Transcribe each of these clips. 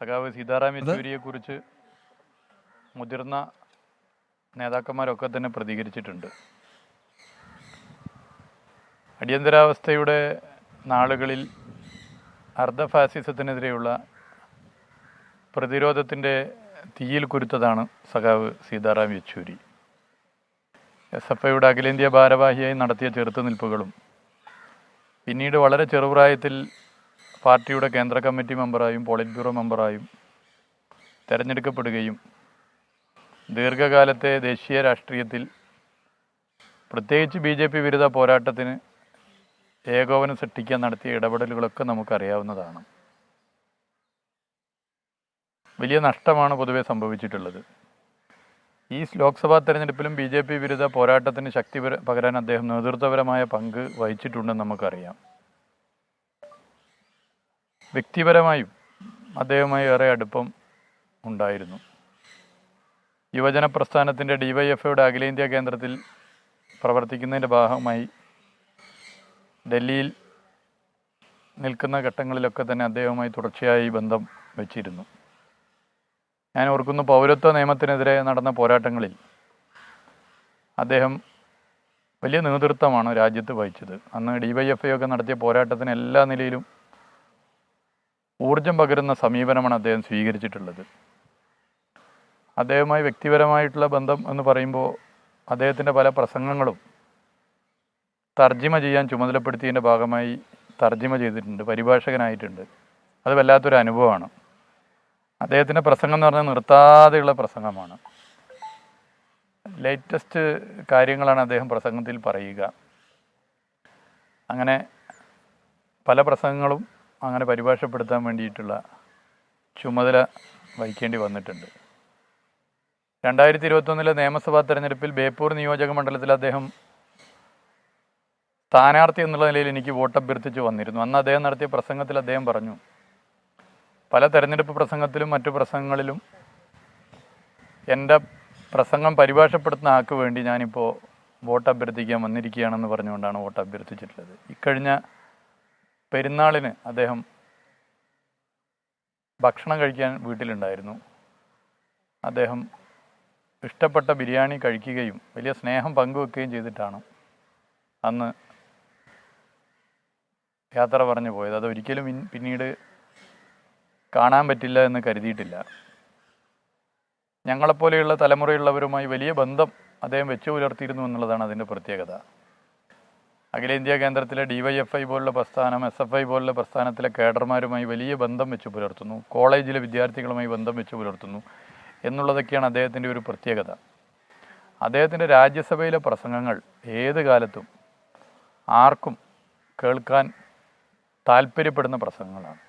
സഖാവ് സീതാറാം യെച്ചൂരിയെ കുറിച്ച് മുതിർന്ന നേതാക്കന്മാരൊക്കെ തന്നെ പ്രതികരിച്ചിട്ടുണ്ട്. അടിയന്തരാവസ്ഥയുടെ നാളുകളിൽ അർദ്ധ ഫാസിസത്തിനെതിരെയുള്ള പ്രതിരോധത്തിന്റെ തീയിൽ കുരുത്തതാണ് സഖാവ് സീതാറാം യെച്ചൂരി. എസ് എഫ് ഐയുടെ അഖിലേന്ത്യാ ഭാരവാഹിയായി നടത്തിയ ചെറുത്തുനിൽപ്പുകളും പിന്നീട് വളരെ ചെറുപ്രായത്തിൽ പാർട്ടിയുടെ കേന്ദ്ര കമ്മിറ്റി മെമ്പറായും പോളിറ്റ് ബ്യൂറോ മെമ്പറായും തിരഞ്ഞെടുക്കപ്പെടുകയും ദീർഘകാലത്തെ ദേശീയ രാഷ്ട്രീയത്തിൽ പ്രത്യേകിച്ച് ബി ജെ പി വിരുദ്ധ പോരാട്ടത്തിന് ഏകോപനം സൃഷ്ടിക്കാൻ നടത്തിയ ഇടപെടലുകളൊക്കെ നമുക്കറിയാവുന്നതാണ്. വലിയ നഷ്ടമാണ് പൊതുവെ സംഭവിച്ചിട്ടുള്ളത്. ഈ ലോക്സഭാ തെരഞ്ഞെടുപ്പിലും ബി ജെ പി വിരുദ്ധ പോരാട്ടത്തിന് ശക്തി പകരാൻ അദ്ദേഹം നേതൃത്വപരമായ പങ്ക് വഹിച്ചിട്ടുണ്ടെന്ന് നമുക്കറിയാം. വ്യക്തിപരമായും അദ്ദേഹവുമായി ഏറെ അടുപ്പം ഉണ്ടായിരുന്നു. യുവജന പ്രസ്ഥാനത്തിന്റെ ഡിവൈഎഫ്ഐയുടെ അഖിലേന്ത്യാ കേന്ദ്രത്തിൽ പ്രവർത്തിക്കുന്നതിന്റെ ഭാഗമായി ഡൽഹിയിൽ നിൽക്കുന്ന ഘട്ടങ്ങളിലൊക്കെ തന്നെ അദ്ദേഹവുമായി തുടർച്ചയായി ബന്ധം വെച്ചിരുന്നു. ഞാൻ ഓർക്കുന്നു പൗരത്വ നിയമത്തിനെതിരെ നടന്ന പോരാട്ടങ്ങളിൽ അദ്ദേഹം വലിയ നേതൃത്വമാണ് രാജ്യത്ത് വഹിച്ചത്. അന്ന് ഡി വൈ എഫ് ഐ ഒക്കെ നടത്തിയ പോരാട്ടത്തിന് എല്ലാ നിലയിലും ഊർജം പകരുന്ന സമീപനമാണ് അദ്ദേഹം സ്വീകരിച്ചിട്ടുള്ളത്. അദ്ദേഹവുമായി വ്യക്തിപരമായിട്ടുള്ള ബന്ധം എന്ന് പറയുമ്പോൾ അദ്ദേഹത്തിന്റെ പല പ്രസംഗങ്ങളും തർജിമ ചെയ്യാൻ ചുമതലപ്പെടുത്തിയതിന്റെ ഭാഗമായി തർജിമ ചെയ്തിട്ടുണ്ട് പരിഭാഷകനായിട്ടുണ്ട്. അത് വല്ലാത്തൊരു അനുഭവമാണ്. അദ്ദേഹത്തിന്റെ പ്രസംഗം എന്ന് പറഞ്ഞാൽ നിർത്താതെയുള്ള പ്രസംഗമാണ്. ലേറ്റസ്റ്റ് കാര്യങ്ങളാണ് അദ്ദേഹം പ്രസംഗത്തിൽ പറയുക. അങ്ങനെ പല പ്രസംഗങ്ങളും അങ്ങനെ പരിഭാഷപ്പെടുത്താൻ വേണ്ടിയിട്ടുള്ള ചുമതല വഹിക്കേണ്ടി വന്നിട്ടുണ്ട്. രണ്ടായിരത്തി ഇരുപത്തൊന്നിലെ നിയമസഭാ തെരഞ്ഞെടുപ്പിൽ ബേപ്പൂർ നിയോജക മണ്ഡലത്തിൽ അദ്ദേഹം സ്ഥാനാർത്ഥി എന്നുള്ള നിലയിൽ എനിക്ക് വോട്ട് അഭ്യർത്ഥിച്ചു വന്നിരുന്നു. അന്ന് അദ്ദേഹം നടത്തിയ പ്രസംഗത്തിൽ അദ്ദേഹം പറഞ്ഞു പല തെരഞ്ഞെടുപ്പ് പ്രസംഗത്തിലും മറ്റു പ്രസംഗങ്ങളിലും എന്റെ പ്രസംഗം പരിഭാഷപ്പെടുത്തുന്ന ആൾക്ക് വേണ്ടി ഞാനിപ്പോൾ വോട്ട് അഭ്യർത്ഥിക്കാൻ വന്നിരിക്കുകയാണെന്ന് പറഞ്ഞുകൊണ്ടാണ് വോട്ട് അഭ്യർത്ഥിച്ചിട്ടുള്ളത് ഇക്കഴിഞ്ഞ പെരുന്നാളിന് അദ്ദേഹം ഭക്ഷണം കഴിക്കാൻ വീട്ടിലുണ്ടായിരുന്നു. അദ്ദേഹം ഇഷ്ടപ്പെട്ട ബിരിയാണി കഴിക്കുകയും വലിയ സ്നേഹം പങ്കുവെക്കുകയും ചെയ്തിട്ടാണ് അന്ന് യാത്ര പറഞ്ഞു പോയത്. അത് ഒരിക്കലും പിന്നീട് കാണാൻ പറ്റില്ല എന്ന് കരുതിയിട്ടില്ല. ഞങ്ങളെപ്പോലെയുള്ള തലമുറയുള്ളവരുമായി വലിയ ബന്ധം അദ്ദേഹം വെച്ചു പുലർത്തിയിരുന്നു എന്നുള്ളതാണ് അതിന്റെ പ്രത്യേകത. അഖിലേന്ത്യാ കേന്ദ്രത്തിലെ ഡി വൈ എഫ് ഐ പോലുള്ള പ്രസ്ഥാനം എസ് എഫ് ഐ പോലുള്ള പ്രസ്ഥാനത്തിലെ കേഡർമാരുമായി വലിയ ബന്ധം വെച്ച് പുലർത്തുന്നു. കോളേജിലെ വിദ്യാർത്ഥികളുമായി ബന്ധം വെച്ച് പുലർത്തുന്നു എന്നുള്ളതൊക്കെയാണ് അദ്ദേഹത്തിന്റെ ഒരു പ്രത്യേകത. അദ്ദേഹത്തിന്റെ രാജ്യസഭയിലെ പ്രസംഗങ്ങൾ ഏത് കാലത്തും ആർക്കും കേൾക്കാൻ താല്പര്യപ്പെടുന്ന പ്രസംഗങ്ങളാണ്.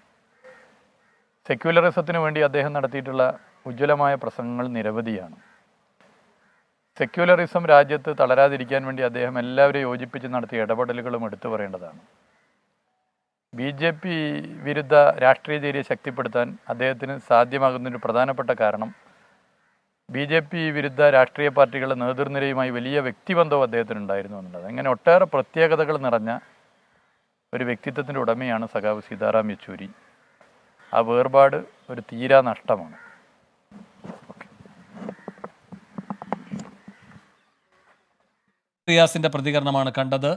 സെക്യുലറിസത്തിന് വേണ്ടി അദ്ദേഹം നടത്തിയിട്ടുള്ള ഉജ്ജ്വലമായ പ്രസംഗങ്ങൾ നിരവധിയാണ്. സെക്യുലറിസം രാജ്യത്ത് തളരാതിരിക്കാൻ വേണ്ടി അദ്ദേഹം എല്ലാവരെയും യോജിപ്പിച്ച് നടത്തിയ ഇടപെടലുകളും എടുത്തു പറയേണ്ടതാണ്. ബി ജെ പി വിരുദ്ധ രാഷ്ട്രീയ ചേരിയെ ശക്തിപ്പെടുത്താൻ അദ്ദേഹത്തിന് സാധ്യമാകുന്നൊരു പ്രധാനപ്പെട്ട കാരണം ബി ജെ പി വിരുദ്ധ രാഷ്ട്രീയ പാർട്ടികളുടെ നേതൃനിരയുമായി വലിയ വ്യക്തിബന്ധവും അദ്ദേഹത്തിനുണ്ടായിരുന്നു എന്നുള്ളത്. അങ്ങനെ ഒട്ടേറെ പ്രത്യേകതകൾ നിറഞ്ഞ ഒരു വ്യക്തിത്വത്തിന്റെ ഉടമയാണ് സഖാവ് സീതാറാം യെച്ചൂരി. ആ വേർപാട് ഒരു തീരാ നഷ്ടമാണ്. റിയാസിന്റെ പ്രതികരണമാണ് കണ്ടത്.